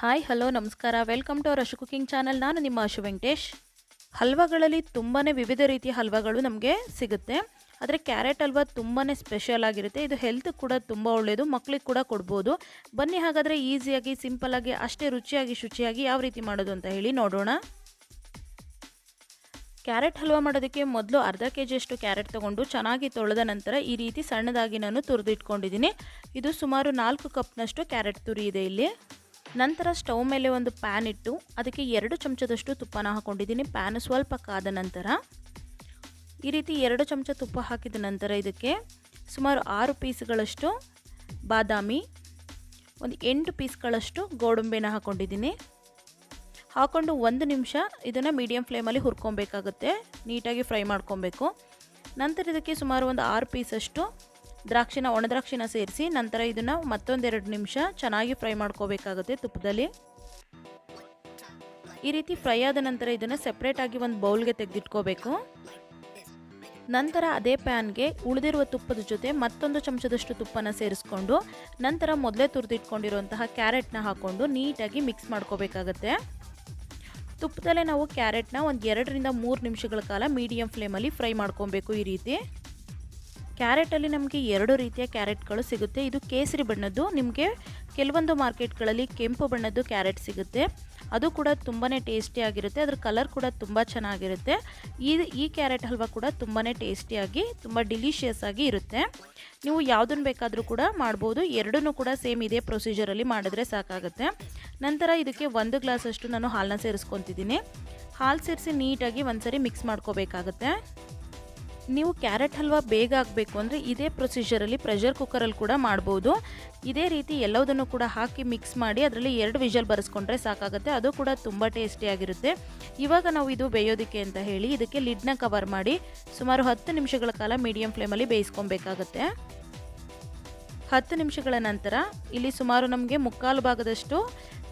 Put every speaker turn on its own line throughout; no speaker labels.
Hi, hello, ನಮಸ್ಕಾರ. Welcome to our Ashu cooking channel ನಾನು ನಿಮ್ಮ ಅಶು ವೆಂಕಟೇಶ್. ಹಲ್ವಾಗಳಲ್ಲಿ ತುಂಬಾ ವಿವಿಧ ರೀತಿಯ ಹಲ್ವಾಗಳು ನಮಗೆ ಸಿಗುತ್ತೆ. ಆದರೆ ಕ್ಯಾರೆಟ್ ಹಲ್ವಾ ತುಂಬಾ ಸ್ಪೆಷಲ್ ಆಗಿರುತ್ತೆ. ಇದು ಹೆಲ್ತ್ ಕೂಡ ತುಂಬ ಒಳ್ಳೆಯದು ಮಕ್ಕಳಿಗೆ ಕೂಡ ಕೊಡ್ಬೋದು. ಬನ್ನಿ ಹಾಗಾದರೆ ಈಸಿಯಾಗಿ ಸಿಂಪಲಾಗಿ ಅಷ್ಟೇ ರುಚಿಯಾಗಿ, ಶುಚಿಯಾಗಿ ಯಾವ ರೀತಿ ಮಾಡೋದು ಅಂತ ಹೇಳಿ ನೋಡೋಣ. ಕ್ಯಾರೆಟ್ ಹಲ್ವಾ ಮಾಡೋದಕ್ಕೆ ಮೊದಲು ಅರ್ಧ ಕೆ ಜಿಯಷ್ಟು ಕ್ಯಾರೆಟ್ ತೊಗೊಂಡು ಚೆನ್ನಾಗಿ ತೊಳೆದ ನಂತರ ಈ ರೀತಿ ಸಣ್ಣದಾಗಿ ನಾನು ತುರಿದಿಟ್ಕೊಂಡಿದ್ದೀನಿ. ಇದು ಸುಮಾರು ನಾಲ್ಕು ಕಪ್ನಷ್ಟು ಕ್ಯಾರೆಟ್ ತುರಿ ಇದೆ ಇಲ್ಲಿ. ನಂತರ ಸ್ಟವ್ ಮೇಲೆ ಒಂದು ಪ್ಯಾನ್ ಇಟ್ಟು ಅದಕ್ಕೆ ಎರಡು ಚಮಚದಷ್ಟು ತುಪ್ಪನ ಹಾಕ್ಕೊಂಡಿದ್ದೀನಿ ಪ್ಯಾನ್ ಸ್ವಲ್ಪ ಕಾದ ನಂತರ ಈ ರೀತಿ ಎರಡು ಚಮಚ ತುಪ್ಪ ಹಾಕಿದ ನಂತರ ಇದಕ್ಕೆ ಸುಮಾರು ಆರು ಪೀಸ್ಗಳಷ್ಟು ಬಾದಾಮಿ, ಒಂದು ಎಂಟು ಪೀಸ್ಗಳಷ್ಟು ಗೋಡಂಬಿನ ಹಾಕ್ಕೊಂಡಿದ್ದೀನಿ ಹಾಕ್ಕೊಂಡು ಒಂದು ನಿಮಿಷ ಇದನ್ನು ಮೀಡಿಯಂ ಫ್ಲೇಮಲ್ಲಿ ಹುರ್ಕೊಬೇಕಾಗುತ್ತೆ. ನೀಟಾಗಿ ಫ್ರೈ ಮಾಡ್ಕೊಬೇಕು. ನಂತರ ಇದಕ್ಕೆ ಸುಮಾರು ಒಂದು ಆರು ಪೀಸಷ್ಟು ದ್ರಾಕ್ಷಿನ ಒಣದ್ರಾಕ್ಷಿನ ಸೇರಿಸಿ ನಂತರ ಇದನ್ನು ಮತ್ತೊಂದೆರಡು ನಿಮಿಷ ಚೆನ್ನಾಗಿ ಫ್ರೈ ಮಾಡ್ಕೋಬೇಕಾಗುತ್ತೆ ತುಪ್ಪದಲ್ಲಿ. ಈ ರೀತಿ ಫ್ರೈ ಆದ ನಂತರ ಇದನ್ನು ಸೆಪ್ರೇಟಾಗಿ ಒಂದು ಬೌಲ್ಗೆ ತೆಗೆದಿಟ್ಕೋಬೇಕು. ನಂತರ ಅದೇ ಪ್ಯಾನ್ಗೆ ಉಳಿದಿರುವ ತುಪ್ಪದ ಜೊತೆ ಮತ್ತೊಂದು ಚಮಚದಷ್ಟು ತುಪ್ಪನ ಸೇರಿಸ್ಕೊಂಡು ನಂತರ ಮೊದಲೇ ತುರಿದಿಟ್ಕೊಂಡಿರುವಂತಹ ಕ್ಯಾರೆಟ್ನ ಹಾಕ್ಕೊಂಡು ನೀಟಾಗಿ ಮಿಕ್ಸ್ ಮಾಡ್ಕೋಬೇಕಾಗತ್ತೆ. ತುಪ್ಪದಲ್ಲೇ ನಾವು ಕ್ಯಾರೆಟ್ನ ಒಂದು ಎರಡರಿಂದ ಮೂರು ನಿಮಿಷಗಳ ಕಾಲ ಮೀಡಿಯಂ ಫ್ಲೇಮಲ್ಲಿ ಫ್ರೈ ಮಾಡ್ಕೊಬೇಕು ಈ ರೀತಿ. ಕ್ಯಾರೆಟಲ್ಲಿ ನಮಗೆ ಎರಡು ರೀತಿಯ ಕ್ಯಾರೆಟ್ಗಳು ಸಿಗುತ್ತೆ. ಇದು ಕೇಸರಿ ಬಣ್ಣದ್ದು, ನಿಮಗೆ ಕೆಲವೊಂದು ಮಾರ್ಕೆಟ್ಗಳಲ್ಲಿ ಕೆಂಪು ಬಣ್ಣದ್ದು ಕ್ಯಾರೆಟ್ ಸಿಗುತ್ತೆ. ಅದು ಕೂಡ ತುಂಬಾ ಟೇಸ್ಟಿಯಾಗಿರುತ್ತೆ ಅದ್ರ ಕಲರ್ ಕೂಡ ತುಂಬ ಚೆನ್ನಾಗಿರುತ್ತೆ. ಈ ಈ ಕ್ಯಾರೆಟ್ ಹಲ್ವಾ ಕೂಡ ತುಂಬಾ ಟೇಸ್ಟಿಯಾಗಿ, ತುಂಬ ಡಿಲಿಷಿಯಸ್ ಆಗಿ ಇರುತ್ತೆ. ನೀವು ಯಾವುದನ್ನು ಬೇಕಾದರೂ ಕೂಡ ಮಾಡ್ಬೋದು. ಎರಡೂ ಕೂಡ ಸೇಮ್ ಇದೇ ಪ್ರೊಸೀಜರಲ್ಲಿ ಮಾಡಿದ್ರೆ ಸಾಕಾಗುತ್ತೆ. ನಂತರ ಇದಕ್ಕೆ ಒಂದು ಗ್ಲಾಸಷ್ಟು ನಾನು ಹಾಲನ್ನ ಸೇರಿಸ್ಕೊತಿದ್ದೀನಿ. ಹಾಲು ಸೇರಿಸಿ ನೀಟಾಗಿ ಒಂದ್ಸರಿ ಮಿಕ್ಸ್ ಮಾಡ್ಕೋಬೇಕಾಗತ್ತೆ. ನೀವು ಕ್ಯಾರೆಟ್ ಹಲ್ವಾ ಬೇಗ ಆಗಬೇಕು ಅಂದರೆ ಇದೇ ಪ್ರೊಸೀಜರಲ್ಲಿ ಪ್ರೆಷರ್ ಕುಕ್ಕರಲ್ಲಿ ಕೂಡ ಮಾಡ್ಬೋದು. ಇದೇ ರೀತಿ ಎಲ್ಲದನ್ನು ಕೂಡ ಹಾಕಿ ಮಿಕ್ಸ್ ಮಾಡಿ ಅದರಲ್ಲಿ ಎರಡು ವಿಷಲ್ ಬರೆಸ್ಕೊಂಡ್ರೆ ಸಾಕಾಗುತ್ತೆ. ಅದು ಕೂಡ ತುಂಬ ಟೇಸ್ಟಿಯಾಗಿರುತ್ತೆ ಇವಾಗ ನಾವು ಇದು ಬೇಯೋದಕ್ಕೆ ಅಂತ ಹೇಳಿ ಇದಕ್ಕೆ ಲಿಡ್ನ ಕವರ್ ಮಾಡಿ ಸುಮಾರು ಹತ್ತು ನಿಮಿಷಗಳ ಕಾಲ ಮೀಡಿಯಂ ಫ್ಲೇಮಲ್ಲಿ ಬೇಯಿಸ್ಕೊಬೇಕಾಗತ್ತೆ. ಹತ್ತು ನಿಮಿಷಗಳ ನಂತರ ಇಲ್ಲಿ ಸುಮಾರು ನಮಗೆ ಮುಕ್ಕಾಲು ಭಾಗದಷ್ಟು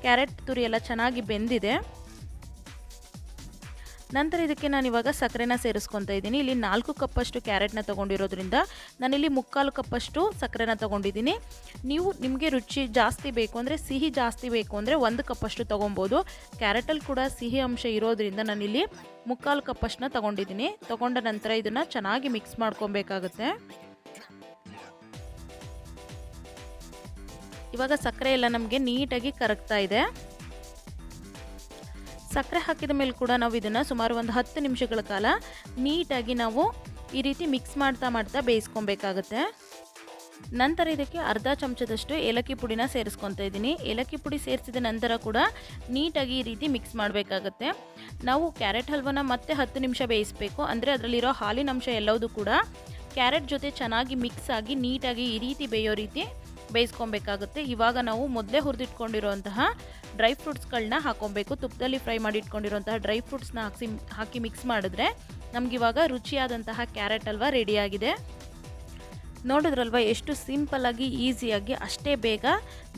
ಕ್ಯಾರೆಟ್ ತುರಿ ಎಲ್ಲ ಚೆನ್ನಾಗಿ ಬೆಂದಿದೆ. ನಂತರ ಇದಕ್ಕೆ ನಾನು ಇವಾಗ ಸಕ್ಕರೆನ ಸೇರಿಸ್ಕೊತಾ ಇದ್ದೀನಿ. ಇಲ್ಲಿ ನಾಲ್ಕು ಕಪ್ಪಷ್ಟು ಕ್ಯಾರೆಟ್ನ ತೊಗೊಂಡಿರೋದ್ರಿಂದ ನಾನಿಲ್ಲಿ ಮುಕ್ಕಾಲು ಕಪ್ಪಷ್ಟು ಸಕ್ಕರೆನ ತೊಗೊಂಡಿದ್ದೀನಿ. ನೀವು ನಿಮಗೆ ರುಚಿ ಜಾಸ್ತಿ ಬೇಕು ಅಂದರೆ, ಸಿಹಿ ಜಾಸ್ತಿ ಬೇಕು ಅಂದರೆ ಒಂದು ಕಪ್ಪಷ್ಟು ತೊಗೊಬೋದು. ಕ್ಯಾರೆಟಲ್ಲಿ ಕೂಡ ಸಿಹಿ ಅಂಶ ಇರೋದ್ರಿಂದ ನಾನಿಲ್ಲಿ ಮುಕ್ಕಾಲು ಕಪ್ಪಷ್ಟನ್ನ ತೊಗೊಂಡಿದ್ದೀನಿ. ತೊಗೊಂಡ ನಂತರ ಇದನ್ನು ಚೆನ್ನಾಗಿ ಮಿಕ್ಸ್ ಮಾಡ್ಕೊಬೇಕಾಗುತ್ತೆ. ಇವಾಗ ಸಕ್ಕರೆ ಎಲ್ಲ ನಮಗೆ ನೀಟಾಗಿ ಕರಗ್ತಾ ಇದೆ. ಸಕ್ಕರೆ ಹಾಕಿದ ಮೇಲೆ ಕೂಡ ನಾವು ಇದನ್ನು ಸುಮಾರು ಒಂದು ಹತ್ತು ನಿಮಿಷಗಳ ಕಾಲ ನೀಟಾಗಿ ನಾವು ಈ ರೀತಿ ಮಿಕ್ಸ್ ಮಾಡ್ತಾ ಮಾಡ್ತಾ ಬೇಯಿಸ್ಕೊಬೇಕಾಗತ್ತೆ. ನಂತರ ಇದಕ್ಕೆ ಅರ್ಧ ಚಮಚದಷ್ಟು ಏಲಕ್ಕಿ ಪುಡಿನ ಸೇರಿಸ್ಕೊತಾ ಇದ್ದೀನಿ. ಏಲಕ್ಕಿ ಪುಡಿ ಸೇರಿಸಿದ ನಂತರ ಕೂಡ ನೀಟಾಗಿ ಈ ರೀತಿ ಮಿಕ್ಸ್ ಮಾಡಬೇಕಾಗತ್ತೆ. ನಾವು ಕ್ಯಾರೆಟ್ ಹಲ್ವನ ಮತ್ತೆ ಹತ್ತು ನಿಮಿಷ ಬೇಯಿಸಬೇಕು. ಅಂದರೆ ಅದರಲ್ಲಿರೋ ಹಾಲಿನಂಶ ಎಲ್ಲವೂ ಕೂಡ ಕ್ಯಾರೆಟ್ ಜೊತೆ ಚೆನ್ನಾಗಿ ಮಿಕ್ಸ್ ಆಗಿ ನೀಟಾಗಿ ಈ ರೀತಿ ಬೇಯೋ ರೀತಿ ಬೇಯಿಸ್ಕೊಬೇಕಾಗುತ್ತೆ. ಇವಾಗ ನಾವು ಮೊದಲೇ ಹುರಿದಿಟ್ಕೊಂಡಿರುವಂತಹ ಡ್ರೈ ಫ್ರೂಟ್ಸ್ಗಳನ್ನ ಹಾಕೊಬೇಕು. ತುಪ್ಪದಲ್ಲಿ ಫ್ರೈ ಮಾಡಿ ಇಟ್ಕೊಂಡಿರುವಂತಹ ಡ್ರೈ ಫ್ರೂಟ್ಸ್ನ ಹಾಕಿ ಹಾಕಿ ಮಿಕ್ಸ್ ಮಾಡಿದ್ರೆ ನಮಗಿವಾಗ ರುಚಿಯಾದಂತಹ ಕ್ಯಾರೆಟ್ ಹಲ್ವಾ ರೆಡಿಯಾಗಿದೆ. ನೋಡಿದ್ರಲ್ವ ಎಷ್ಟು ಸಿಂಪಲ್ಲಾಗಿ, ಈಸಿಯಾಗಿ, ಅಷ್ಟೇ ಬೇಗ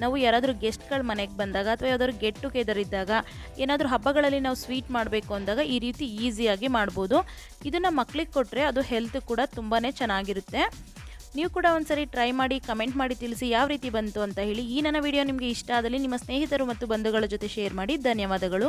ನಾವು ಯಾರಾದರೂ ಗೆಸ್ಟ್ಗಳ ಮನೆಗೆ ಬಂದಾಗ ಅಥವಾ ಯಾವ್ದಾದ್ರು ಗೆಟ್ ಟುಗೆದರ್ ಇದ್ದಾಗ ಏನಾದರೂ ಹಬ್ಬಗಳಲ್ಲಿ ನಾವು ಸ್ವೀಟ್ ಮಾಡಬೇಕು ಅಂದಾಗ ಈ ರೀತಿ ಈಸಿಯಾಗಿ ಮಾಡ್ಬೋದು. ಇದನ್ನು ಮಕ್ಳಿಗೆ ಕೊಟ್ಟರೆ ಅದು ಹೆಲ್ತ್ ಕೂಡ ತುಂಬಾ ಚೆನ್ನಾಗಿರುತ್ತೆ. ನೀವು ಕೂಡ ಒಂದ್ಸರಿ ಟ್ರೈ ಮಾಡಿ ಕಮೆಂಟ್ ಮಾಡಿ ತಿಳಿಸಿ ಯಾವ ರೀತಿ ಬಂತು ಅಂತ ಹೇಳಿ. ಈ ನನ್ನ ವಿಡಿಯೋ ನಿಮಗೆ ಇಷ್ಟ ಆದಲ್ಲಿ ನಿಮ್ಮ ಸ್ನೇಹಿತರು ಮತ್ತು ಬಂಧುಗಳ ಜೊತೆ ಶೇರ್ ಮಾಡಿ. ಧನ್ಯವಾದಗಳು.